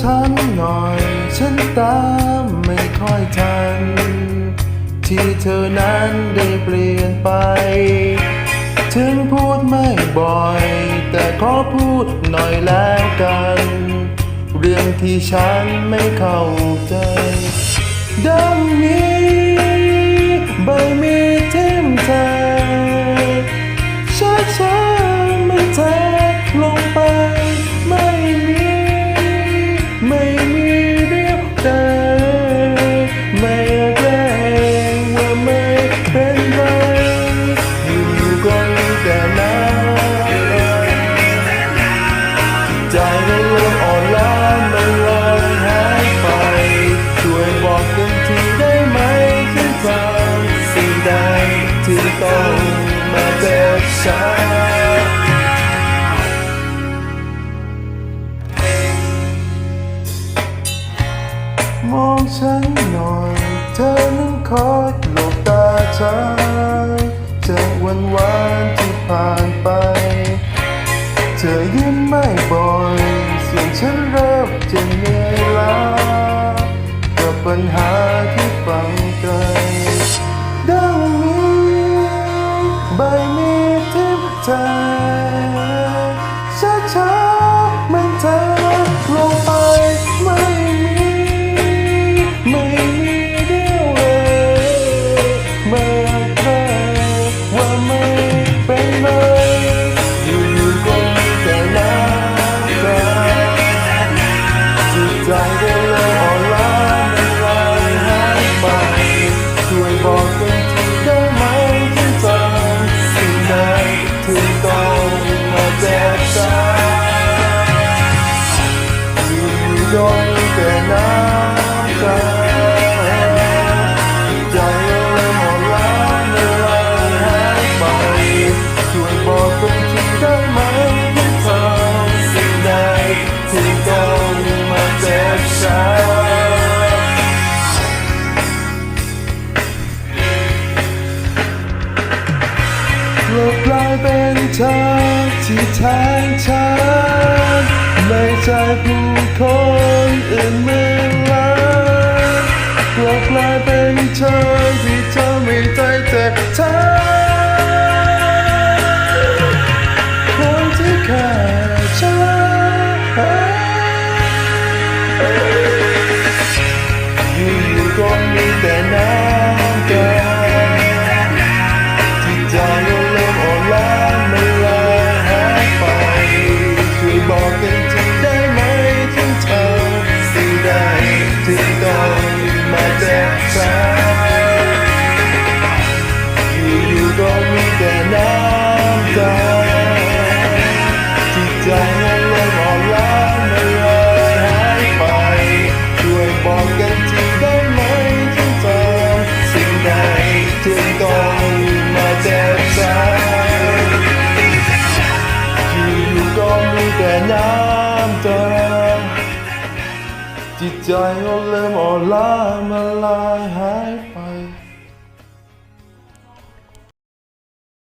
ฉันหน่อย ฉันตามไม่ค่อยทัน ที่เธอนั้นได้เปลี่ยนไป ถึงพูดไม่บ่อย แต่ขอพูดหน่อยแล้วกัน เรื่องที่ฉันไม่เข้าใจดังนี้ใบมีทิมแทงช้าช้าๆไม่แทงลงไป มองฉันหน่อย เธอนั้นคอยหลบตาฉันจากวันวานที่ผ่านไป เธอยิ้มไม่บ่อยส่วนฉันเริ่มจะเหนื่อยล้ากับปัญหาที่ฝังใจดังนี้ใบมีทิพย์ใจช้าช้าๆมันเธอลงไป อยู่ยงแต่น้ำตาใจเริ่มอ่อนล้าเมื่อลยหายไปช่วยบอกกันทีได้ไหมที่ทำสิ่งใดที่ต้องมาเจ็บช้ำลกกลายเป็นเธอที่แทงฉันไม่ใช่ผู้คน อื่ ใจก็เริ่มอ่อนล้ามันลอยหายไป ช่วยบอกกันทีได้ไหมถึงเธอสิ่งใดที่ต้องมาเจ็บช้ำอยู่ๆก็มีแต่น้ำตาจิตใจก็เริ่มอ่อนล้ามันลายหายไป